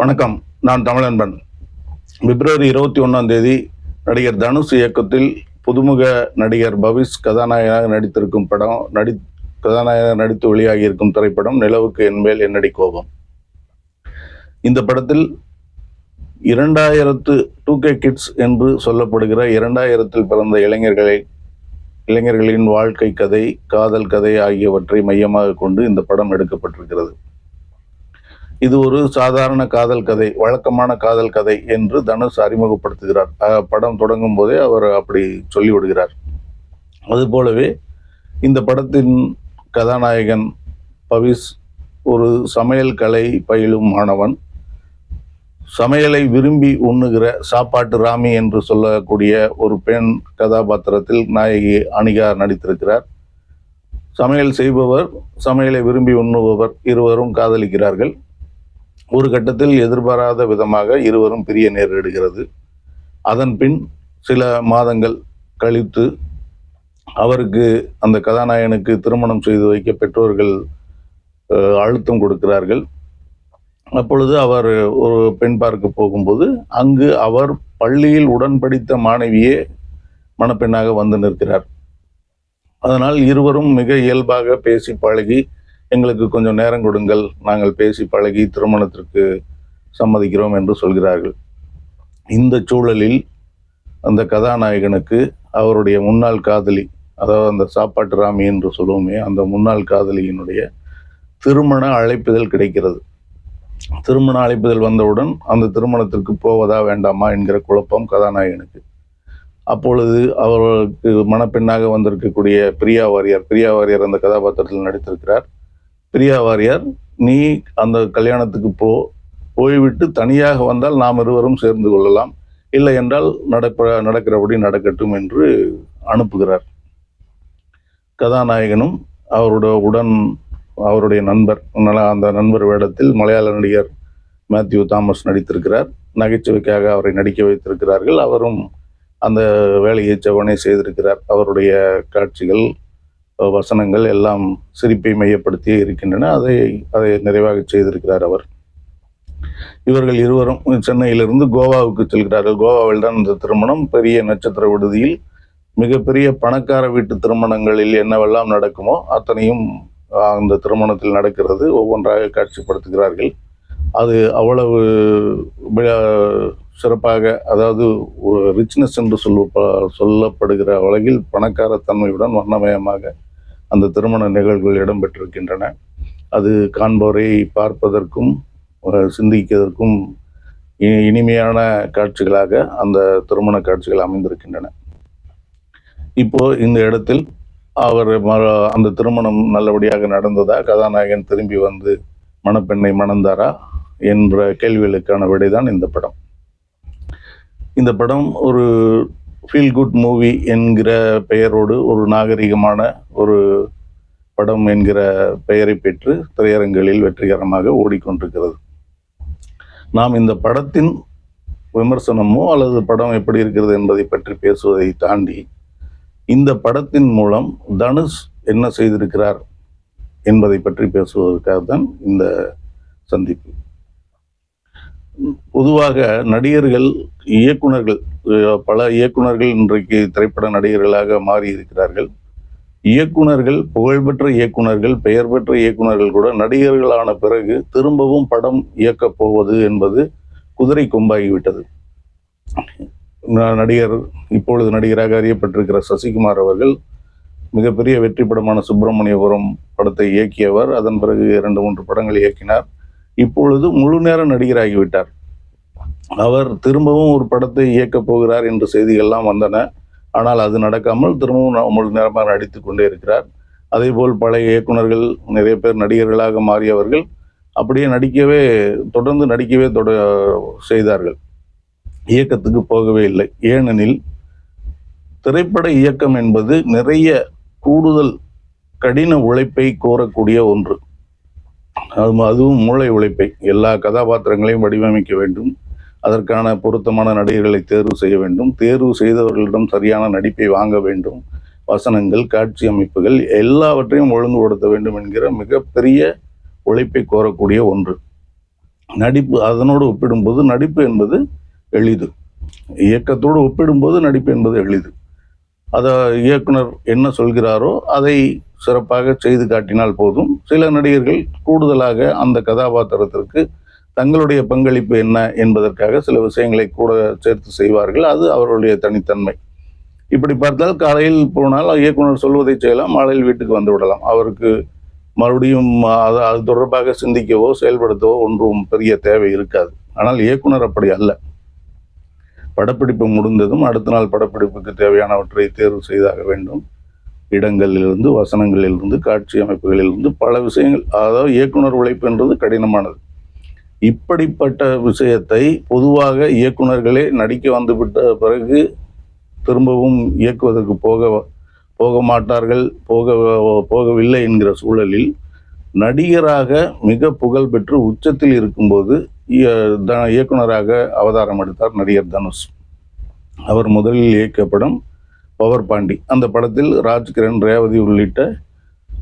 வணக்கம் நான் தமிழன்பன். பிப்ரவரி இருபத்தி ஒன்றாம் தேதி நடிகர் தனுஷ் இயக்கத்தில் புதுமுக நடிகர் பவிஷ் கதாநாயகனாக நடித்திருக்கும் படம் நடி கதாநாயகனாக நடித்து வெளியாகி இருக்கும் திரைப்படம் நிலவுக்கு என்மேல் என்னடி கோபம்? இந்த படத்தில் இரண்டாயிரத்து டூ கே கிட்ஸ் என்று சொல்லப்படுகிற இரண்டாயிரத்தில் பிறந்த இளைஞர்களை இளைஞர்களின் வாழ்க்கை கதை காதல் கதை ஆகியவற்றை மையமாக கொண்டு இந்த படம் எடுக்கப்பட்டிருக்கிறது. இது ஒரு சாதாரண காதல் கதை வழக்கமான காதல் கதை என்று தனுஷ் அறிமுகப்படுத்துகிறார். படம் தொடங்கும் போதே அவர் அப்படி சொல்லிவிடுகிறார். அதுபோலவே இந்த படத்தின் கதாநாயகன் பவிஸ் ஒரு சமையல் கலை பயிலும் மாணவன். சமையலை விரும்பி உண்ணுகிற சாப்பாட்டு ராமி என்று சொல்லக்கூடிய ஒரு பெண் கதாபாத்திரத்தில் நாயகி அனிகா நடித்திருக்கிறார். சமையல் செய்பவர் சமையலை விரும்பி உண்ணுபவர் இருவரும் காதலிக்கிறார்கள். ஒரு கட்டத்தில் எதிர்பாராத விதமாக இருவரும் பிரிய நேரிடுகிறது. அதன் பின் சில மாதங்கள் கழித்து அவருக்கு அந்த கதாநாயகனுக்கு திருமணம் செய்து வைக்க பெற்றோர்கள் அழுத்தம் கொடுக்கிறார்கள். அப்பொழுது அவர் ஒரு பெண் பார்க்க போகும்போது அங்கு அவர் பள்ளியில் உடன் படித்த மாணவியே மணப்பெண்ணாக வந்து நிற்கிறார். அதனால் இருவரும் மிக இயல்பாக பேசி பழகி எங்களுக்கு கொஞ்சம் நேரம் கொடுங்கள். நாங்கள் பேசி பழகி திருமணத்திற்கு சம்மதிக்கிறோம் என்று சொல்கிறார்கள். இந்த சூழலில் அந்த கதாநாயகனுக்கு அவருடைய முன்னாள் காதலி அதாவது அந்த சாப்பாட்டு ராமி என்று சொல்லுவோமே அந்த முன்னாள் காதலியினுடைய திருமண அழைப்புதல் கிடைக்கிறது. திருமண அழைப்புதல் வந்தவுடன் அந்த திருமணத்திற்கு போவதா வேண்டாமா என்கிற குழப்பம் கதாநாயகனுக்கு. அப்பொழுது அவர்களுக்கு மணப்பெண்ணாக வந்திருக்கக்கூடிய பிரியா வாரியார் பிரியா வாரியார் அந்த கதாபாத்திரத்தில் நடித்திருக்கிறார். பிரியா வாரியார் நீ அந்த கல்யாணத்துக்கு போ போய்விட்டு தனியாக வந்தால் நாம் இருவரும் சேர்ந்து கொள்ளலாம். இல்லை என்றால் நடப்ப நடக்கிறபடி நடக்கட்டும் என்று அனுப்புகிறார். கதாநாயகனும் அவரோட உடன் அவருடைய நண்பர் அந்த நண்பர் வேடத்தில் மலையாள நடிகர் மேத்யூ தாமஸ் நடித்திருக்கிறார். நகைச்சுவைக்காக அவரை நடிக்க வைத்திருக்கிறார்கள். அவரும் அந்த வேலையை செவனே செய்திருக்கிறார். அவருடைய காட்சிகள் வசனங்கள் எல்லாம் சிரிப்பை மையப்படுத்தியே இருக்கின்றன. அதை அதை நிறைவாக செய்திருக்கிறார் அவர். இவர்கள் இருவரும் சென்னையிலிருந்து கோவாவுக்கு செல்கிறார்கள். கோவாவில் தான் இந்த திருமணம். பெரிய நட்சத்திர விடுதியில் மிகப்பெரிய பணக்கார வீட்டு திருமணங்களில் என்னவெல்லாம் நடக்குமோ அத்தனையும் அந்த திருமணத்தில் நடக்கிறது. ஒவ்வொன்றாக காட்சிப்படுத்துகிறார்கள். அது அவ்வளவு சிறப்பாக அதாவது ஒரு ரிச்னஸ் என்று சொல்ல சொல்லப்படுகிற உலகில் பணக்காரத்தன்மையுடன் வண்ணமயமாக அந்த திருமண நிகழ்வுகள் இடம்பெற்றிருக்கின்றன. அது காண்போரை பார்ப்பதற்கும் அஹ், சிந்திப்பதற்கும் இ- இனிமையான காட்சிகளாக அந்த திருமண காட்சிகள் அமைந்திருக்கின்றன. இப்போ இந்த இடத்தில் அவர் ம- அந்த திருமணம் நல்லபடியாக நடந்ததா? கதாநாயகன் திரும்பி வந்து மணப்பெண்ணை மணந்தாரா? என்ற கேள்விகளுக்கான விடைதான் இந்த படம். இந்த படம் ஒரு ஃபீல் குட் மூவி என்கிற பெயரோடு ஒரு நாகரிகமான ஒரு படம் என்கிற பெயரை பெற்று திரையரங்குகளில் வெற்றிகரமாக ஓடிக்கொண்டிருக்கிறது. நாம் இந்த படத்தின் விமர்சனமோ அல்லது படம் எப்படி இருக்கிறது என்பதை பற்றி பேசுவதை தாண்டி இந்த படத்தின் மூலம் தனுஷ் என்ன செய்திருக்கிறார் என்பதை பற்றி பேசுவதற்காக தான் இந்த சந்திப்பு. பொதுவாக நடிகர்கள் இயக்குனர்கள் பல இயக்குனர்கள் இன்றைக்கு திரைப்பட நடிகர்களாக மாறி இருக்கிறார்கள். இயக்குனர்கள் புகழ்பெற்ற இயக்குனர்கள் பெயர் பெற்ற இயக்குனர்கள் கூட நடிகர்களான பிறகு திரும்பவும் படம் இயக்கப் போவது என்பது குதிரை கொம்பாகிவிட்டது. ந- நடிகர் இப்பொழுது நடிகராக அறியப்பட்டிருக்கிற சசிகுமார் அவர்கள் மிகப்பெரிய வெற்றி படமான சுப்பிரமணியபுரம் படத்தை இயக்கியவர். அதன் பிறகு இரண்டு மூன்று படங்கள் இயக்கினார். இப்பொழுது முழு நேர நடிகராகிவிட்டார். அவர் திரும்பவும் ஒரு படத்தை இயக்கப் போகிறார் என்ற செய்திகள்லாம் வந்தன. ஆனால் அது நடக்காமல் திரும்பவும் முழு நேரமாக நடித்து கொண்டே இருக்கிறார். அதேபோல் பழைய இயக்குனர்கள் நிறைய பேர் நடிகர்களாக மாறியவர்கள் அப்படியே நடிக்கவே தொடர்ந்து நடிக்கவே தொட செய்தார்கள். இயக்கத்துக்கு போகவே இல்லை. ஏனெனில் திரைப்பட இயக்கம் என்பது நிறைய கூடுதல் கடின உழைப்பை கோரக்கூடிய ஒன்று. அது அதுவும் மூளை உழைப்பை எல்லா கதாபாத்திரங்களையும் வடிவமைக்க வேண்டும். அதற்கான பொருத்தமான நடிகர்களை தேர்வு செய்ய வேண்டும். தேர்வு செய்தவர்களிடம் சரியான நடிப்பை வாங்க வேண்டும். வசனங்கள் காட்சி அமைப்புகள் எல்லாவற்றையும் ஒழுங்குபடுத்த வேண்டும் என்கிற மிகப்பெரிய உழைப்பை கோரக்கூடிய ஒன்று. நடிப்பு அதனோடு ஒப்பிடும்போது நடிப்பு என்பது எளிது. இயக்கத்தோடு ஒப்பிடும்போது நடிப்பு என்பது எளிது. அதை இயக்குனர் என்ன சொல்கிறாரோ அதை சிறப்பாக செய்து காட்டினால் போதும். சில நடிகர்கள் கூடுதலாக அந்த கதாபாத்திரத்திற்கு தங்களுடைய பங்களிப்பு என்ன என்பதற்காக சில விஷயங்களை கூட சேர்த்து செய்வார்கள். அது அவர்களுடைய தனித்தன்மை. இப்படி பார்த்தால் காலையில் போனால் இயக்குனர் சொல்வதை செய்யலாம் மாலையில் வீட்டுக்கு வந்து விடலாம். அவருக்கு மறுபடியும் அது அது தொடர்பாக சிந்திக்கவோ செயல்படுத்தவோ ஒன்றும் பெரிய தேவை இருக்காது. ஆனால் இயக்குனர் அப்படி அல்ல. படப்பிடிப்பு முடிந்ததும் அடுத்த நாள் படப்பிடிப்புக்கு தேவையானவற்றை தேர்வு செய்தாக வேண்டும். இடங்களிலிருந்து வசனங்களிலிருந்து காட்சி அமைப்புகளிலிருந்து பல விஷயங்கள் அதாவது இயக்குனர் உழைப்பு என்றது கடினமானது. இப்படிப்பட்ட விஷயத்தை பொதுவாக இயக்குனர்களே நடிக்க வந்துவிட்ட பிறகு திரும்பவும் இயக்குவதற்கு போக போக மாட்டார்கள் போக போகவில்லை என்கிற சூழலில் நடிகராக மிக புகழ்பெற்று உச்சத்தில் இருக்கும்போது இயக்குனராக அவதாரம் எடுத்தார் நடிகர் தனுஷ். அவர் முதலில் இயக்கிய படம் பவர் பாண்டி. அந்த படத்தில் ராஜ்கிரண் ரேவதி உள்ளிட்ட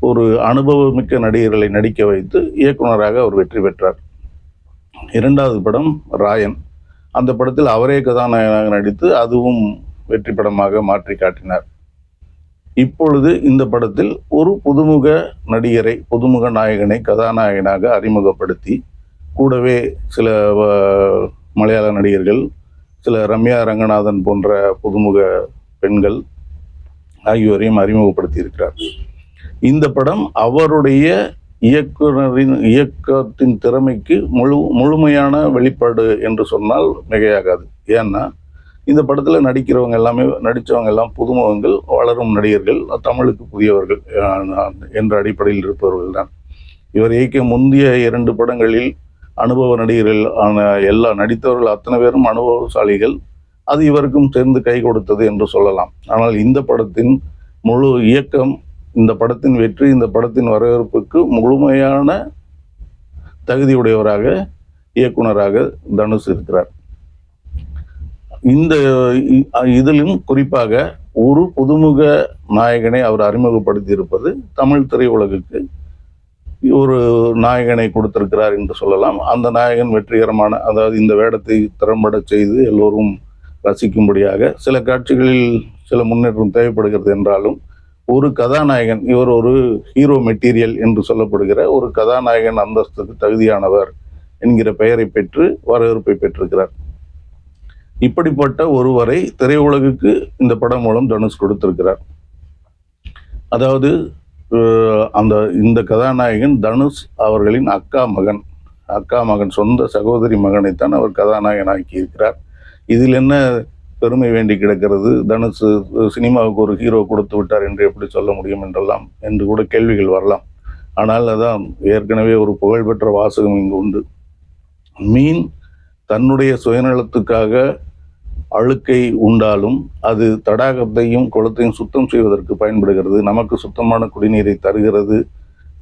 ஒரு அனுபவமிக்க நடிகர்களை நடிக்க வைத்து இயக்குனராக அவர் வெற்றி பெற்றார். இரண்டாவது படம் ராயன். அந்த படத்தில் அவரே கதாநாயகனாக நடித்து அதுவும் வெற்றி படமாக மாற்றி காட்டினார். இப்பொழுது இந்த படத்தில் ஒரு புதுமுக நடிகரை புதுமுக நாயகனை கதாநாயகனாக அறிமுகப்படுத்தி கூடவே சில மலையாள நடிகர்கள் சில ரம்யா ரங்கநாதன் போன்ற புதுமுக பெண்கள் ஆகியோரையும் அறிமுகப்படுத்தி இருக்கிறார் இந்த படம் அவருடைய இயக்குனரின் இயக்கத்தின் திறமைக்கு முழு முழுமையான வெளிப்பாடு என்று சொன்னால் மிகையாகாது. ஏன்னா இந்த படத்தில் நடிக்கிறவங்க எல்லாமே நடித்தவங்க எல்லாம் புதுமுகங்கள் வளரும் நடிகர்கள் தமிழுக்கு புதியவர்கள் என்ற அடிப்படையில் இருப்பவர்கள் தான் இவர் இயக்கிய முந்தைய இரண்டு படங்களில் அனுபவ நடிகர்கள் ஆன எல்லா நடித்தவர்கள் அத்தனை பேரும் அனுபவசாலிகள். அது இவருக்கும் சேர்ந்து கை கொடுத்தது என்று சொல்லலாம். ஆனால் இந்த படத்தின் முழு இயக்கம் இந்த படத்தின் வெற்றி இந்த படத்தின் வரவேற்புக்கு முழுமையான தகுதியுடையவராக இயக்குனராக தனுஷ் இருக்கிறார். இந்த இதிலும் குறிப்பாக ஒரு புதுமுக நாயகனை அவர் அறிமுகப்படுத்தி இருப்பது தமிழ் திரையுலகுக்கு ஒரு நாயகனை கொடுத்திருக்கிறார் என்று சொல்லலாம். அந்த நாயகன் வெற்றிகரமான அதாவது இந்த வேடத்தை திறம்பட செய்து எல்லோரும் ரசிக்கும்படியாக சில காட்சிகளில் சில முன்னேற்றம் தேவைப்படுகிறது என்றாலும் ஒரு கதாநாயகன் இவர் ஒரு ஹீரோ மெட்டீரியல் என்று சொல்லப்படுகிற ஒரு கதாநாயகன் அந்தஸ்துக்கு தகுதியானவர் என்கிற பெயரை பெற்று வரவேற்பை பெற்றிருக்கிறார். இப்படிப்பட்ட ஒருவரை திரையுலகுக்கு இந்த படம் மூலம் தனுஷ் கொடுத்திருக்கிறார். அதாவது அந்த இந்த கதாநாயகன் தனுஷ் அவர்களின் அக்கா மகன். அக்கா மகன் சொந்த சகோதரி மகனைத்தான் அவர் கதாநாயகனாக்கி இருக்கிறார் இதில் என்ன பெருமை வேண்டி கிடக்கிறது? தனுஷ் சினிமாவுக்கு ஒரு ஹீரோ கொடுத்து விட்டார் என்று எப்படி சொல்ல முடியும் என்றெல்லாம் என்று கூட கேள்விகள் வரலாம். ஆனால் அதான் ஏற்கனவே ஒரு புகழ்பெற்ற வாசகம் இங்கு உண்டு. மீன் தன்னுடைய சுயநலத்துக்காக அழுக்கை உண்டாலும் அது தடாகத்தையும் குளத்தையும் சுத்தம் செய்வதற்கு பயன்படுகிறது. நமக்கு சுத்தமான குடிநீரை தருகிறது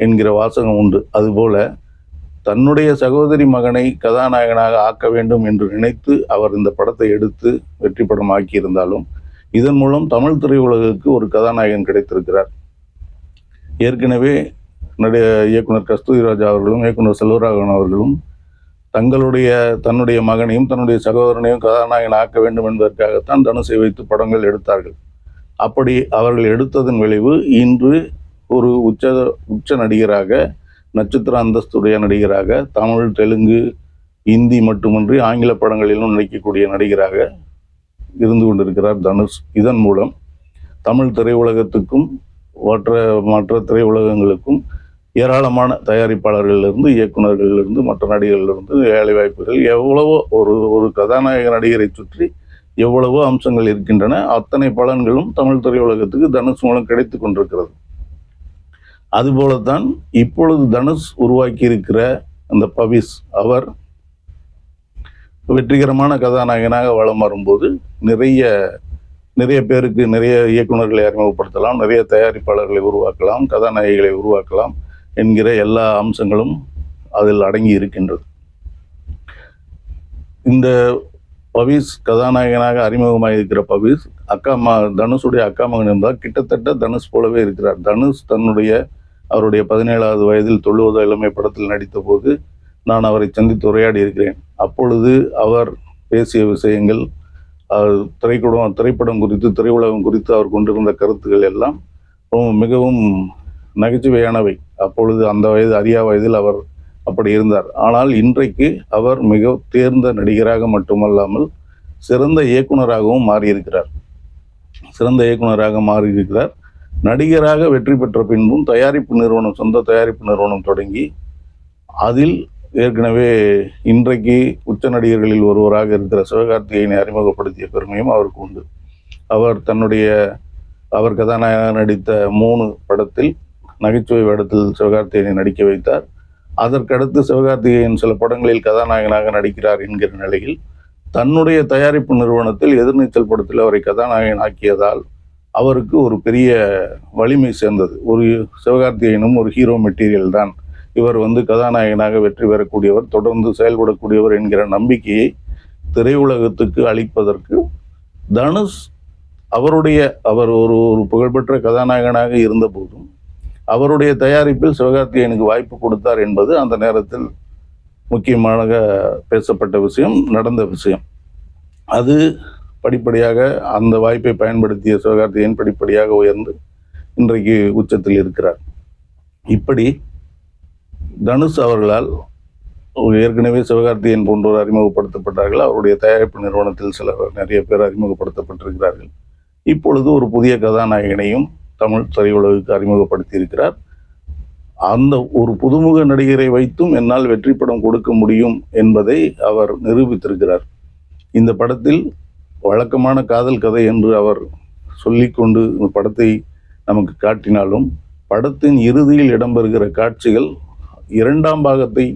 என்கிற வாசகம் உண்டு. அதுபோல தன்னுடைய சகோதரி மகனை கதாநாயகனாக ஆக்க வேண்டும் என்று நினைத்து அவர் இந்த படத்தை எடுத்து வெற்றி படம் ஆக்கியிருந்தாலும் இதன் மூலம் தமிழ் திரையுலகுக்கு ஒரு கதாநாயகன் கிடைத்திருக்கிறார். ஏற்கனவே நடிக இயக்குனர் கஸ்தூரி ராஜா அவர்களும் இயக்குனர் செல்வராகவன் அவர்களும் தங்களுடைய தன்னுடைய மகனையும் தன்னுடைய சகோதரனையும் கதாநாயகன் ஆக்க வேண்டும் என்பதற்காகத்தான் தனுஷை வைத்து படங்கள் எடுத்தார்கள். அப்படி அவர்கள் எடுத்ததன் விளைவு இன்று ஒரு உச்ச உச்ச நடிகராக நட்சத்திர அந்தஸ்துடைய நடிகராக தமிழ் தெலுங்கு இந்தி மட்டுமின்றி ஆங்கில படங்களிலும் நடிக்கக்கூடிய நடிகராக இருந்து கொண்டிருக்கிறார் தனுஷ். இதன் மூலம் தமிழ் திரையுலகத்துக்கும் மற்ற மற்ற திரையுலகங்களுக்கும் ஏராளமான தயாரிப்பாளர்களிலிருந்து இயக்குனர்களிலிருந்து மற்ற நடிகர்களிலிருந்து வேலை வாய்ப்புகள் எவ்வளவோ ஒரு ஒரு கதாநாயக நடிகரை சுற்றி எவ்வளவோ அம்சங்கள் இருக்கின்றன. அத்தனை பலன்களும் தமிழ் திரையுலகத்துக்கு தனுஷ் மூலம் கிடைத்து கொண்டிருக்கிறது. அதுபோலத்தான் இப்பொழுது தனுஷ் உருவாக்கி இருக்கிற அந்த பவிஸ் அவர் வெற்றிகரமான கதாநாயகனாக வலம் வரும்போது நிறைய நிறைய பேருக்கு நிறைய இயக்குனர்களை அறிமுகப்படுத்தலாம் நிறைய தயாரிப்பாளர்களை உருவாக்கலாம் கதாநாயகிகளை உருவாக்கலாம். என்கிற எல்லா அம்சங்களும் அதில் அடங்கி இருக்கின்றது. இந்த பவிஸ் கதாநாயகனாக அறிமுகமாக இருக்கிற பவிஸ் அக்கா மா தனுஷுடைய அக்கா மகன் என்பதால் கிட்டத்தட்ட தனுஷ் போலவே இருக்கிறார். தனுஷ் தன்னுடைய அவருடைய பதினேழாவது வயதில் தொழுவத இளமை படத்தில் நடித்த போது நான் அவரை சந்தித்து உரையாடி இருக்கிறேன். அப்பொழுது அவர் பேசிய விஷயங்கள் அவர் திரைப்படம் திரைப்படம் குறித்து திரையுலகம் குறித்து அவர் கொண்டிருந்த கருத்துக்கள் எல்லாம் ரொம்ப மிகவும் நகைச்சுவையானவை. அப்பொழுது அந்த வயது அரியா வயதில் அவர் அப்படி இருந்தார். ஆனால் இன்றைக்கு அவர் மிக தேர்ந்த நடிகராக மட்டுமல்லாமல் சிறந்த இயக்குனராகவும் மாறியிருக்கிறார். சிறந்த இயக்குனராக மாறியிருக்கிறார். நடிகராக வெற்றி பெற்ற பின்பும் தயாரிப்பு நிறுவனம் சொந்த தயாரிப்பு நிறுவனம் தொடங்கி அதில் ஏற்கனவே இன்றைக்கு உச்ச நடிகர்களில் ஒருவராக இருக்கிற சிவகார்த்திகேயனை அறிமுகப்படுத்திய பெருமையும் அவருக்கு உண்டு. அவர் தன்னுடைய அவர் கதாநாயகனாக நடித்த மூணு படத்தில் நகைச்சுவை வேடத்தில் சிவகார்த்திகேயனை நடிக்க வைத்தார். அதற்கடுத்து சிவகார்த்திகேயன் சில படங்களில் கதாநாயகனாக நடிக்கிறார் என்கிற நிலையில் தன்னுடைய தயாரிப்பு நிறுவனத்தில் எதிர்நீச்சல் படத்தில் அவரை கதாநாயகன் ஆக்கியதால் அவருக்கு ஒரு பெரிய வலிமை சேர்ந்தது. ஒரு சிவகார்த்திகேயனும் ஒரு ஹீரோ மெட்டீரியல் தான். இவர் வந்து கதாநாயகனாக வெற்றி பெறக்கூடியவர் தொடர்ந்து செயல்படக்கூடியவர் என்கிற நம்பிக்கையை திரையுலகத்துக்கு அளிப்பதற்கு தனுஷ் அவருடைய அவர் ஒரு ஒரு புகழ்பெற்ற கதாநாயகனாக இருந்தபோதும் அவருடைய தயாரிப்பில் சிவகார்த்திகேயனுக்கு வாய்ப்பு கொடுத்தார் என்பது அந்த நேரத்தில் முக்கியமாக பேசப்பட்ட விஷயம் நடந்த விஷயம். அது படிப்படியாக அந்த வாய்ப்பை பயன்படுத்திய சிவகார்த்திகேயன் படிப்படியாக உயர்ந்து இன்றைக்கு உச்சத்தில் இருக்கிறார். இப்படி தனுஷ் அவர்களால் ஏற்கனவே சிவகார்த்திகேயன் போன்றோர் அறிமுகப்படுத்தப்பட்டார்கள். அவருடைய தயாரிப்பு நிறுவனத்தில் சிலர் நிறைய பேர் அறிமுகப்படுத்தப்பட்டிருக்கிறார்கள். இப்பொழுது ஒரு புதிய கதாநாயகனையும் தமிழ் திரையுலகுக்கு அறிமுகப்படுத்தியிருக்கிறார். அந்த ஒரு புதுமுக நடிகரை வைத்தும் என்னால் வெற்றி படம் கொடுக்க முடியும் என்பதை அவர் நிரூபித்திருக்கிறார். இந்த படத்தில் வழக்கமான காதல் கதை என்று அவர் சொல்லிக்கொண்டு இந்த படத்தை நமக்கு காட்டினாலும் படத்தின் இறுதியில் இடம்பெறுகிற காட்சிகள் இரண்டாம் பாகத்தை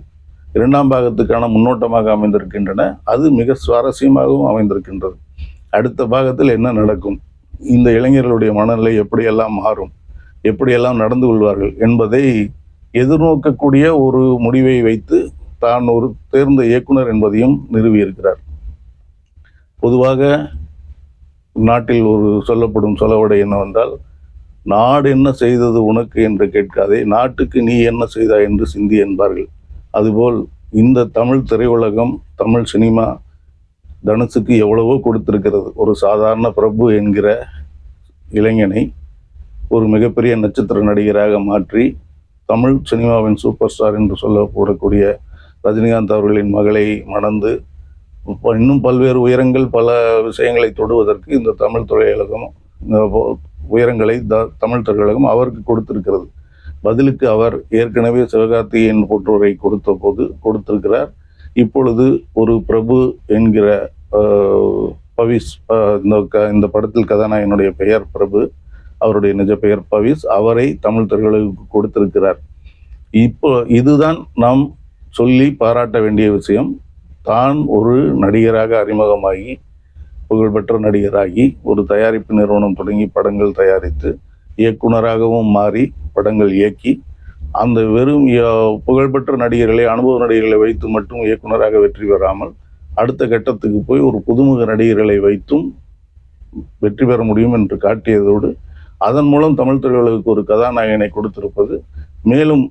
இரண்டாம் பாகத்துக்கான முன்னோட்டமாக அமைந்திருக்கின்றன. அது மிக சுவாரஸ்யமாகவும் அமைந்திருக்கின்றது. அடுத்த பாகத்தில் என்ன நடக்கும்? இந்த இளைஞர்களுடைய மனநிலை எப்படியெல்லாம் மாறும் எப்படியெல்லாம் நடந்து கொள்வார்கள் என்பதை எதிர்நோக்கக்கூடிய ஒரு முடிவை வைத்து தான் ஒரு தேர்ந்த இயக்குனர் என்பதையும் நிறுவியிருக்கிறார். பொதுவாக நாட்டில் ஒரு சொல்லப்படும் சொலவடை என்னவென்றால் நாடு என்ன செய்தது உனக்கு? என்று கேட்காதே நாட்டுக்கு நீ என்ன செய்தாய்? என்று சிந்தி என்பார்கள். அதுபோல் இந்த தமிழ் திரையுலகம் தமிழ் சினிமா தனுஷுக்கு எவ்வளவோ கொடுத்திருக்கிறது. ஒரு சாதாரண பிரபு என்கிற இளைஞனை ஒரு மிகப்பெரிய நட்சத்திர நடிகராக மாற்றி தமிழ் சினிமாவின் சூப்பர் ஸ்டார் என்று சொல்லப்படக்கூடிய ரஜினிகாந்த் அவர்களின் மகளை மணந்து இன்னும் பல்வேறு உயரங்கள் பல விஷயங்களை தொடுவதற்கு இந்த தமிழ் திரையுலகம் இந்த உயரங்களை த தமிழ் திரையுலகம் அவருக்கு கொடுத்திருக்கிறது. பதிலுக்கு அவர் ஏற்கனவே சிவகார்த்திகேயன் போன்றோரை கொடுத்த போது கொடுத்திருக்கிறார். இப்பொழுது ஒரு பிரபு என்கிற பவிஸ் இந்த க- இந்த படத்தில் கதாநாயகனுடைய பெயர் பிரபு அவருடைய நிஜ பெயர் பவிஸ் அவரை தமிழ் திரையுலகுக்கு கொடுத்திருக்கிறார். இப்போ இதுதான் நாம் சொல்லி பாராட்ட வேண்டிய விஷயம். தான் ஒரு நடிகராக அறிமுகமாகி புகழ்பெற்ற நடிகராகி ஒரு தயாரிப்பு நிறுவனம் தொடங்கி படங்கள் தயாரித்து இயக்குனராகவும் மாறி படங்கள் இயக்கி அந்த வெறும் புகழ்பெற்ற நடிகர்களை அனுபவ நடிகர்களை வைத்து மட்டும் இயக்குனராக வெற்றி பெறாமல் அடுத்த கட்டத்துக்கு போய் ஒரு புதுமுக நடிகர்களை வைத்தும் வெற்றி பெற முடியும் என்று காட்டியதோடு அதன் மூலம் தமிழ் திரையுலகுக்கு ஒரு கதாநாயகனை கொடுத்திருப்பது மேலும்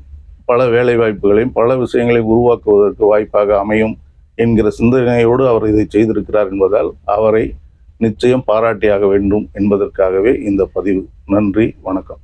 பல வேலை வாய்ப்புகளையும் பல விஷயங்களை உருவாக்குவதற்கு வாய்ப்பாக அமையும் என்கிற சிந்தனையோடு அவர் இதை செய்திருக்கிறார் என்பதால் அவரை நிச்சயம் பாராட்டியாக வேண்டும் என்பதற்காகவே இந்த பதிவு. நன்றி வணக்கம்.